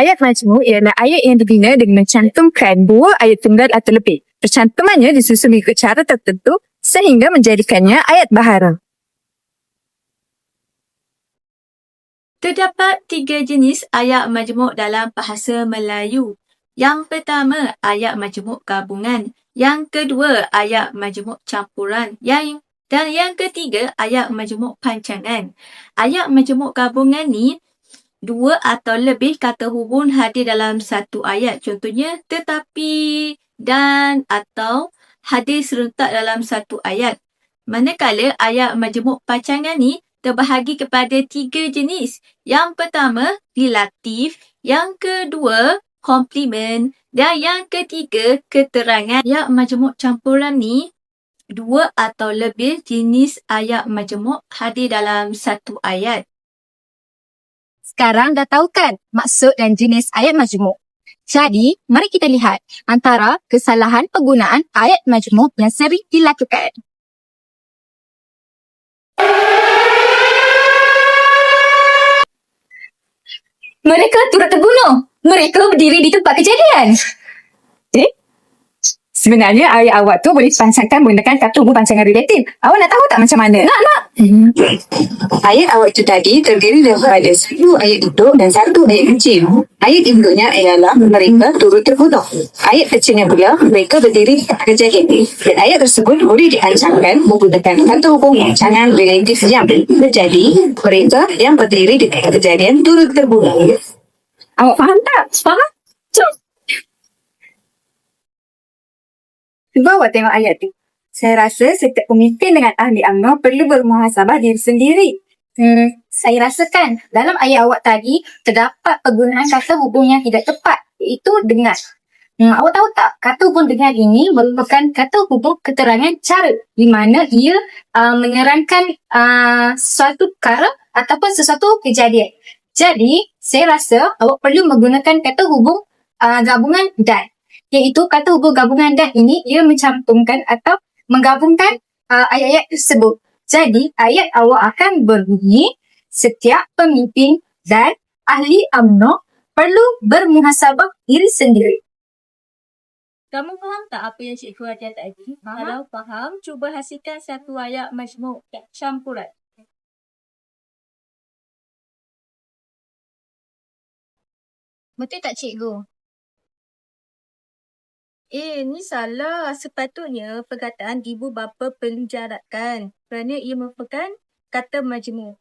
Ayat majmuk ialah ayat yang dibina dengan mencantumkan dua ayat tunggal atau lebih. Percantumannya disusun mengikut cara tertentu sehingga menjadikannya ayat bahara. Terdapat tiga jenis ayat majmuk dalam bahasa Melayu. Yang pertama, ayat majmuk gabungan. Yang kedua, ayat majmuk campuran. Yang dan yang ketiga, ayat majmuk pancangan. Ayat majmuk gabungan ni dua atau lebih kata hubung hadir dalam satu ayat. Contohnya, tetapi, dan atau hadir serentak dalam satu ayat. Manakala ayat majmuk pancangan ni terbahagi kepada tiga jenis. Yang pertama, relatif. Yang kedua, komplimen. Dan yang ketiga, keterangan. Ayat majmuk campuran ni, dua atau lebih jenis ayat majmuk hadir dalam satu ayat. Sekarang dah tahu kan maksud dan jenis ayat majmuk. Jadi, mari kita lihat antara kesalahan penggunaan ayat majmuk yang sering dilakukan. Mereka turut terbunuh. Mereka berdiri di tempat kejadian. Sebenarnya ayat awak tu boleh pansangkan menggunakan kata hubung pancangan relatif. Awak nak tahu tak macam mana? Nak, nak. Ayat awal itu tadi terdiri daripada satu ayat duduk dan satu ayat kecil. Ayat induknya ialah mereka turut terbunuh. Ayat kecilnya pula mereka berdiri di tempat kejadian. Dan ayat tersebut boleh diancamkan menggunakan kata hubung jangan relatif yang terjadi mereka yang berdiri di tempat kejadian turut terbunuh. Awak faham tak? Faham? Cuba awak tengok ayat tu. Saya rasa setiap pemimpin dengan ahli UMNO perlu bermuhasabah diri sendiri. Hmm, saya rasakan dalam ayat awak tadi terdapat penggunaan kata hubung yang tidak tepat iaitu dengar. Hmm, awak tahu tak kata hubung dengar ini merupakan kata hubung keterangan cara di mana ia uh, menerangkan uh, suatu perkara ataupun sesuatu kejadian. Jadi, saya rasa awak perlu menggunakan kata hubung uh, gabungan dan iaitu kata hubung gabungan dan ini ia mencantumkan atau menggabungkan uh, ayat-ayat tersebut. Jadi, ayat awak akan berbunyi setiap pemimpin dan ahli UMNO perlu bermuhasabah diri sendiri. Kamu faham tak apa yang cikgu ajar tadi? Kalau faham, cuba hasilkan satu ayat majmuk campuran. Betul tak cikgu? Eh, ni salah. Sepatutnya perkataan ibu bapa perlu jarakkan kerana ia merupakan kata majmuk.